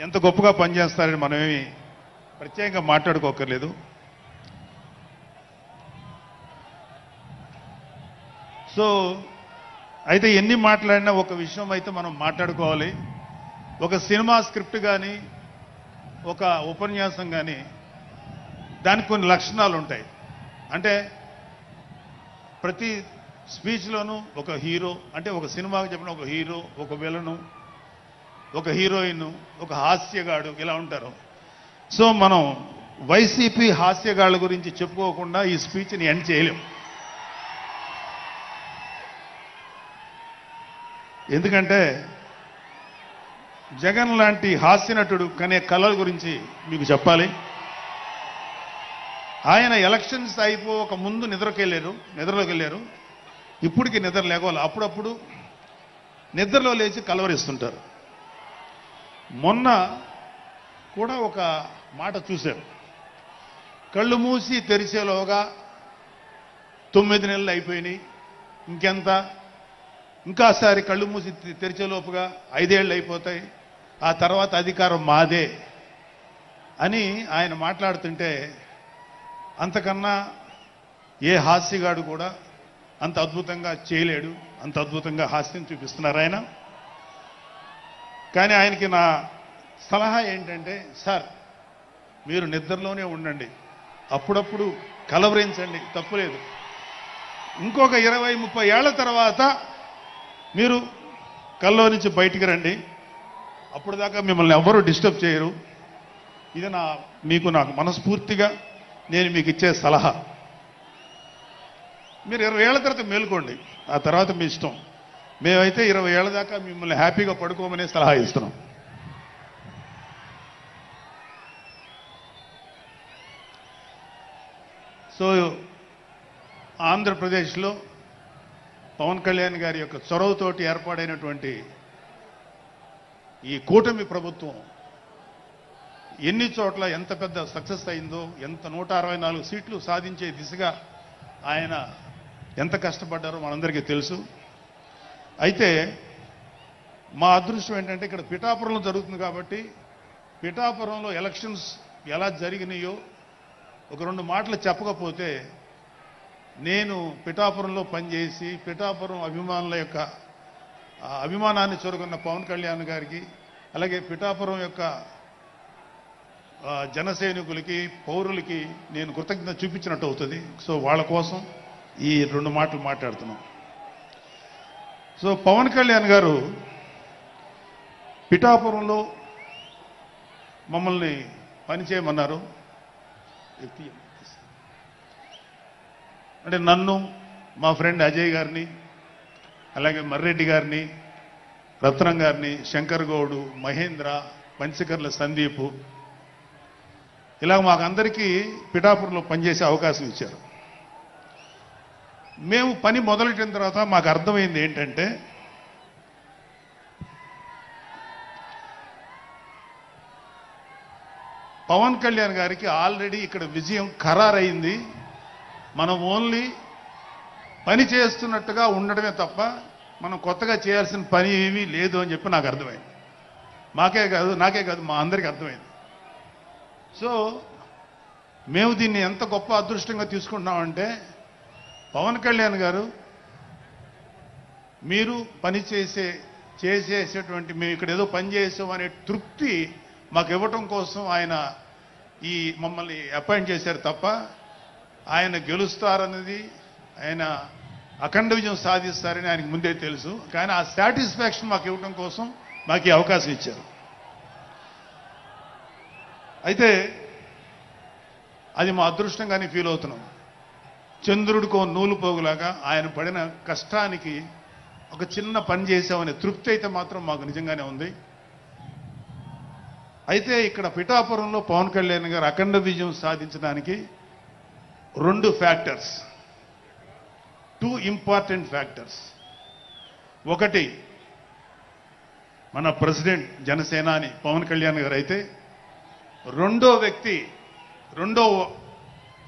ఎంత గొప్పగా పనిచేస్తారని మనమేమి ప్రత్యేకంగా మాట్లాడుకోకర్లేదు. సో అయితే ఎన్ని మాట్లాడినా ఒక విషయం అయితే మనం మాట్లాడుకోవాలి. ఒక సినిమా స్క్రిప్ట్ కానీ ఒక ఉపన్యాసం కానీ దానికి కొన్ని లక్షణాలు ఉంటాయి. అంటే ప్రతి స్పీచ్లోనూ ఒక హీరో అంటే ఒక సినిమాకి చెప్పిన ఒక హీరో ఒక విలను ఒక హీరోయిన్ ఒక హాస్యగాడు ఇలా ఉంటారు. సో మనం వైసీపీ హాస్యగాళ్ళ గురించి చెప్పుకోకుండా ఈ స్పీచ్ని ఎండ్ చేయలేం. ఎందుకంటే జగన్ లాంటి హాస్య నటుడు కనే కళల గురించి మీకు చెప్పాలి. ఆయన ఎలక్షన్స్ అయిపోక ముందు నిద్రకెళ్ళారు నిద్రలోకి వెళ్ళారు. ఇప్పటికి నిద్ర లేకపోవాలి అప్పుడప్పుడు నిద్రలో లేచి కలవరిస్తుంటారు. మొన్న కూడా ఒక మాట చూశారు. కళ్ళు మూసి తెరిచేలోగా తొమ్మిది నెలలు అయిపోయినాయి. ఇంకెంత? ఇంకాసారి కళ్ళు మూసి తెరిచేలోపుగా ఐదేళ్ళు అయిపోతాయి. ఆ తర్వాత అధికారం మాదే అని ఆయన మాట్లాడుతుంటే అంతకన్నా ఏ హాస్యగాడు కూడా అంత అద్భుతంగా చేయలేడు అంత అద్భుతంగా హాస్యం చూపిస్తున్నారు ఆయన. కానీ ఆయనకి నా సలహా ఏంటంటే సార్ మీరు నిద్రలోనే ఉండండి. అప్పుడప్పుడు కలవరించండి. తప్పులేదు ఇంకొక ఇరవై ముప్పై ఏళ్ళ తర్వాత మీరు కల్లో నుంచి బయటికి రండి. అప్పుడు దాకా మిమ్మల్ని ఎవ్వరూ డిస్టర్బ్ చేయరు. ఇది నా మీకు నాకు మనస్ఫూర్తిగా నేను మీకు ఇచ్చే సలహా. మీరు ఇరవై ఏళ్ళ తర్వాత మేలుకోండి. ఆ తర్వాత మీ ఇష్టం. మేమైతే ఇరవై ఏళ్ళ దాకా మిమ్మల్ని హ్యాపీగా పడుకోమనే సలహా ఇస్తున్నాం. సో ఆంధ్రప్రదేశ్లో పవన్ కళ్యాణ్ గారి యొక్క చొరవతోటి ఏర్పాడైనటువంటి ఈ కూటమి ప్రభుత్వం ఎన్ని చోట్ల ఎంత పెద్ద సక్సెస్ అయిందో ఎంత నూట అరవై నాలుగు సీట్లు సాధించే దిశగా ఆయన ఎంత కష్టపడ్డారో మనందరికీ తెలుసు. అయితే మా అదృష్టం ఏంటంటే ఇక్కడ పిఠాపురంలో జరుగుతుంది కాబట్టి పిఠాపురంలో ఎలక్షన్స్ ఎలా జరిగినాయో ఒక రెండు మాటలు చెప్పకపోతే నేను పిఠాపురంలో పనిచేసి పిఠాపురం అభిమానుల యొక్క అభిమానాన్ని చొరుగున్న పవన్ కళ్యాణ్ గారికి అలాగే పిఠాపురం యొక్క జనసైనికులకి పౌరులకి నేను కృతజ్ఞత చూపించినట్టు అవుతుంది. సో వాళ్ళ కోసం ఈ రెండు మాటలు మాట్లాడుతున్నాం. సో పవన్ కళ్యాణ్ గారు పిఠాపురంలో మమ్మల్ని పనిచేయమన్నారు. అంటే నన్ను మా ఫ్రెండ్ అజయ్ గారిని అలాగే మర్రెడ్డి గారిని రత్నం గారిని శంకర్ గౌడు మహేంద్ర పంచకర్ల సందీప్ ఇలా మాకందరికీ పిఠాపురంలో పనిచేసే అవకాశం ఇచ్చారు. మేము పని మొదలెట్టిన తర్వాత మాకు అర్థమైంది ఏంటంటే పవన్ కళ్యాణ్ గారికి ఆల్రెడీ ఇక్కడ విజయం ఖరారైంది. మనం ఓన్లీ పని చేస్తున్నట్టుగా ఉండడమే తప్ప మనం కొత్తగా చేయాల్సిన పని ఏమీ లేదు అని చెప్పి నాకు అర్థమైంది. మాకే కాదు నాకే కాదు మా అందరికీ అర్థమైంది. సో మేము దీన్ని ఎంత గొప్ప అదృష్టంగా తీసుకుంటున్నామంటే పవన్ కళ్యాణ్ గారు మీరు పని చేసే చేసేసేటువంటి మేము ఇక్కడ ఏదో పని చేసాం అనే తృప్తి మాకు ఇవ్వటం కోసం ఆయన ఈ మమ్మల్ని అపాయింట్ చేశారు తప్ప ఆయన గెలుస్తారన్నది ఆయన అఖండ విజయం సాధిస్తారని ఆయనకు ముందే తెలుసు. కానీ ఆ సాటిస్ఫాక్షన్ మాకు ఇవ్వటం కోసం మాకు ఈ అవకాశం ఇచ్చారు. అయితే అది మా అదృష్టంగానే ఫీల్ అవుతున్నాం. చంద్రుడికో నూలు పోగులాగా ఆయన పడిన కష్టానికి ఒక చిన్న పని చేసామనే తృప్తి అయితే మాత్రం మాకు నిజంగానే ఉంది. అయితే ఇక్కడ పిఠాపురంలో పవన్ కళ్యాణ్ గారు అఖండ విజయం సాధించడానికి రెండు ఫ్యాక్టర్స్ టూ ఇంపార్టెంట్ ఫ్యాక్టర్స్. ఒకటి మన ప్రెసిడెంట్ జనసేనాని పవన్ కళ్యాణ్ గారు అయితే రెండో వ్యక్తి రెండో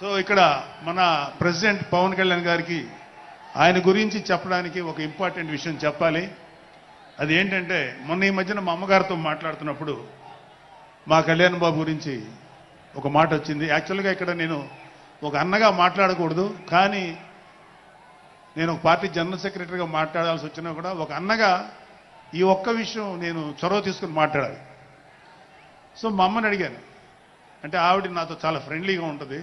సో ఇక్కడ మన ప్రెసిడెంట్ పవన్ కళ్యాణ్ గారికి ఆయన గురించి చెప్పడానికి ఒక ఇంపార్టెంట్ విషయం చెప్పాలి. అది ఏంటంటే మొన్న ఈ మధ్యన మా అమ్మగారితో మాట్లాడుతున్నప్పుడు మా కళ్యాణ్ బాబు గురించి ఒక మాట వచ్చింది. యాక్చువల్గా ఇక్కడ నేను ఒక అన్నగా మాట్లాడకూడదు కానీ నేను ఒక పార్టీ జనరల్ సెక్రటరీగా మాట్లాడాల్సి వచ్చినా కూడా ఒక అన్నగా ఈ ఒక్క విషయం నేను చొరవ తీసుకుని మాట్లాడాలి. సో మా అమ్మని అడిగాను. అంటే ఆవిడ నాతో చాలా ఫ్రెండ్లీగా ఉంటుంది.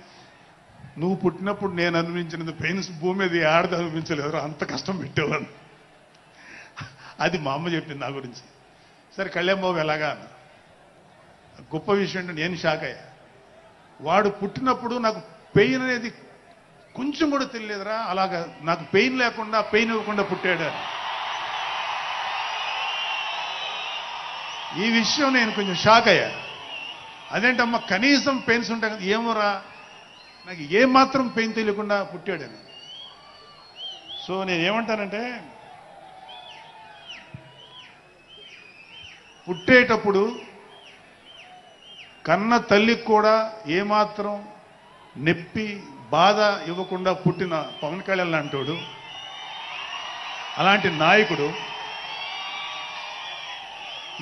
నువ్వు పుట్టినప్పుడు నేను అనుభవించినది పెయిన్స్ భూమి మీద ఆడది అనుభవించలేదు అంత కష్టం పెట్టేవాడు అది మా అమ్మ చెప్పింది నా గురించి. సరే కళ్యాణ్ బాబు ఎలాగా అన్న? గొప్ప విషయం అంటే నేను షాక్ అయ్యా. వాడు పుట్టినప్పుడు నాకు పెయిన్ అనేది కొంచెం కూడా తెలియదురా అలాగా నాకు పెయిన్ లేకుండా పెయిన్ ఇవ్వకుండా పుట్టాడు ఈ విషయం నేను కొంచెం షాక్ అయ్యా. అదేంటమ్మా కనీసం పెయిన్స్ ఉంటాయి కదా ఏమోరా? నాకు ఏ మాత్రం పెయిన్ తెలియకుండా పుట్టాడని సో నేను ఏమంటానంటే పుట్టేటప్పుడు కన్న తల్లికి కూడా ఏమాత్రం నొప్పి బాధ ఇవ్వకుండా పుట్టిన పవన్ కళ్యాణ్ లాంటోడు అలాంటి నాయకుడు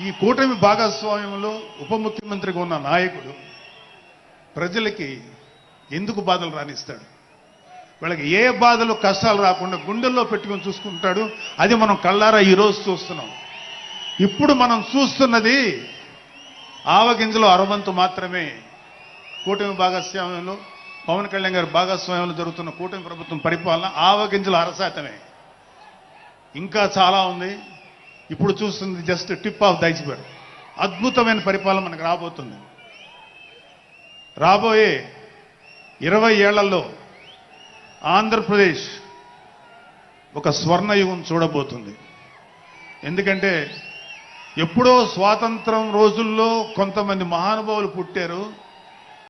ఈ కూటమి భాగస్వామ్యంలో ఉప ముఖ్యమంత్రిగా ఉన్న నాయకుడు ప్రజలకి ఎందుకు బాధలు రానిస్తాడు? వాళ్ళకి ఏ బాధలు కష్టాలు రాకుండా గుండెల్లో పెట్టుకొని చూసుకుంటాడు? అది మనం కళ్ళారా ఈరోజు చూస్తున్నాం. ఇప్పుడు మనం చూస్తున్నది ఆవగింజలో అరవంతు మాత్రమే. కూటమి భాగస్వామ్యంలో పవన్ కళ్యాణ్ గారి భాగస్వామ్యంలో జరుగుతున్న కూటమి ప్రభుత్వం పరిపాలన ఆవగింజల అరశాతమే. ఇంకా చాలా ఉంది. ఇప్పుడు చూస్తుంది జస్ట్ టిప్ ఆఫ్ ద అద్భుతమైన పరిపాలన మనకు రాబోతుంది. రాబోయే ఇరవై ఏళ్ళలో ఆంధ్రప్రదేశ్ ఒక స్వర్ణయుగం చూడబోతుంది. ఎందుకంటే ఎప్పుడో స్వాతంత్రం రోజుల్లో కొంతమంది మహానుభావులు పుట్టారు.